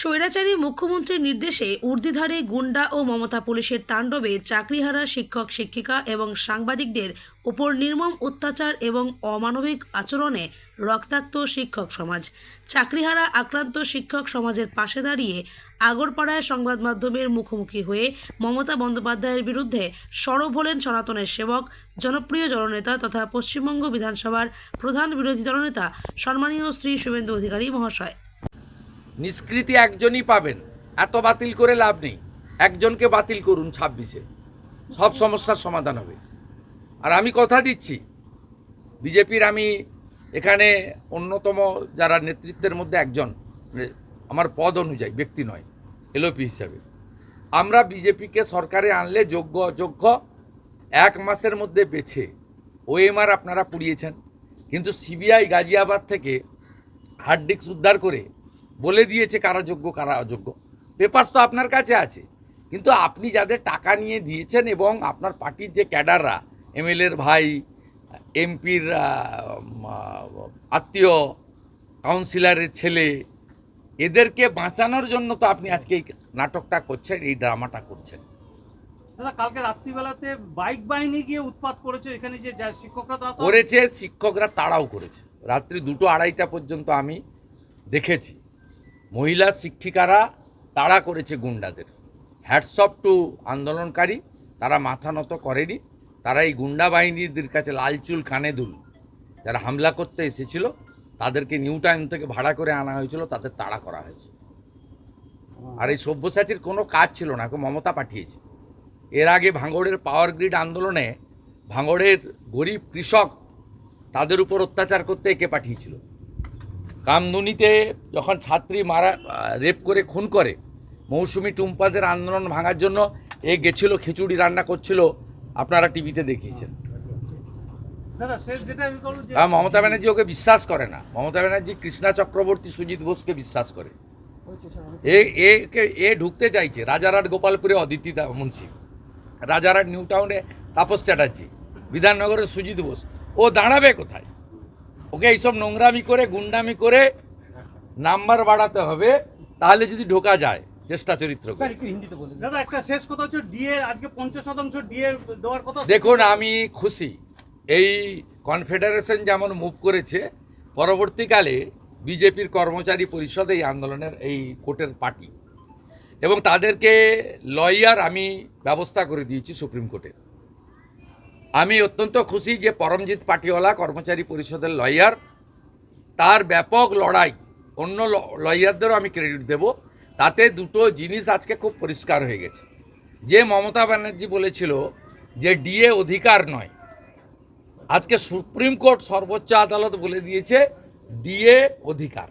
স্বৈরাচারী মুখ্যমন্ত্রীর নির্দেশে ঊর্ধ্বধারে গুন্ডা ও মমতা পুলিশের তাণ্ডবে চাকরিহারা শিক্ষক, শিক্ষিকা এবং সাংবাদিকদের উপর নির্মম অত্যাচার এবং অমানবিক আচরণে রক্তাক্ত শিক্ষক সমাজ। চাকরিহারা আক্রান্ত শিক্ষক সমাজের পাশে দাঁড়িয়ে আগরপাড়ায় সংবাদ মাধ্যমের মুখোমুখি হয়ে মমতা বন্দ্যোপাধ্যায়ের বিরুদ্ধে সরব হলেন সনাতনের সেবক, জনপ্রিয় জননেতা তথা পশ্চিমবঙ্গ বিধানসভার প্রধান বিরোধী দলনেতা, সম্মানীয় শ্রী শুভেন্দু অধিকারী মহাশয়। নিষ্কৃতি একজনই পাবেন। এত বাতিল করে লাভ নেই। একজনকে বাতিল করুন ছাব্বিশে। সব সমস্যার সমাধান হবে। আর আমি কথা দিচ্ছি, বিজেপির আমি এখানে অন্যতম যারা নেতৃত্বের মধ্যে একজন মানে আমার পদ অনুযায়ী, ব্যক্তি নয়, এলওপি হিসাবে। আমরা বিজেপিকে সরকারে আনলে যোগ্য, অযোগ্য, এক মাসের মধ্যে বেছে ওএমআর আপনারা পুড়িয়েছেন। কিন্তু সিবিআই গাজিয়াবাদ থেকে হার্ড ডিস্ক উদ্ধার করে বলে দিয়েছে কারা যোগ্য কারা অযোগ্য। পেপার্স তো আপনার কাছে আছে। কিন্তু আপনি যাদের টাকা নিয়ে দিয়েছেন এবং আপনার পার্টির যে ক্যাডাররা এমএলএর ভাই এমপির আত্মীয় কাউন্সিলরের ছেলে এদেরকে বাঁচানোর জন্য তো আপনি আজকে এই নাটকটা করছেন এই ড্রামাটা করছেন। দাদা কালকে রাত্রিবেলাতে বাইক বাহিনী গিয়ে উৎপাত করেছে এখানে যে শিক্ষকরা করেছে শিক্ষকরা তাড়াও করেছে। রাত্রি দুটো আড়াইটা পর্যন্ত আমি দেখেছি। মহিলা শিক্ষিকারা তাড়া করেছে গুন্ডাদের। হ্যাটসঅপ টু আন্দোলনকারী, তারা মাথা নত করেনি। তারা এই গুন্ডা বাহিনীদের কাছে লাল চুল কানে দুল। যারা হামলা করতে এসেছিল, তাদেরকে নিউ টাইম থেকে ভাড়া করে আনা হয়েছিল তাদের তাড়া করা হয়েছে। আর এই সব্যসাচীর কোনো কাজ ছিল না মমতা পাঠিয়েছে। এর আগে ভাঙড়ের পাওয়ার গ্রিড আন্দোলনে ভাঙড়ের গরিব কৃষক তাদের উপর অত্যাচার করতে একে পাঠিয়েছিল। কামদুনিতে যখন ছাত্রী মারা রেপ করে খুন করে মৌসুমি টুম্পাদের আন্দোলন ভাঙার জন্য এ গেছিল খিচুড়ি রান্না করছিল আপনারা টিভিতে দেখিয়েছেন। মমতা ব্যানার্জি ওকে বিশ্বাস করে না। মমতা ব্যানার্জি কৃষ্ণা চক্রবর্তী সুজিত বোসকে বিশ্বাস করে। এ একে এ ঢুকতে চাইছে রাজারহাট গোপালপুরে অদিতি মুন্সি রাজারহাট নিউ টাউনে তাপস চ্যাটার্জি বিধাননগরের সুজিত বোস। ও দাঁড়াবে কোথায়? ওকে এইসব নোংরামি করে গুন্ডামি করে নাম্বার বাড়াতে হবে তাহলে যদি ঢোকা যায় চেষ্টা চরিত্র দেখুন আমি খুশি। এই কনফেডারেশন যেমন মুভ করেছে পরবর্তীকালে বিজেপির কর্মচারী পরিষদ এই আন্দোলনের এই কোর্টের পার্টি। এবং তাদেরকে লয়ার আমি ব্যবস্থা করে দিয়েছি সুপ্রিম কোর্টে। আমি অত্যন্ত খুশি যে পরমজিৎ পাটিওয়ালা, কর্মচারী পরিষদের লয়ার তার ব্যাপক লড়াই, অন্য লয়ারদেরও আমি ক্রেডিট দেব। তাতে দুটো জিনিস আজকে খুব পরিষ্কার হয়ে গেছে। যে মমতা ব্যানার্জি বলেছিল যে ডিএ অধিকার নয়, আজকে সুপ্রিম কোর্ট সর্বোচ্চ আদালত বলে দিয়েছে ডিএ অধিকার।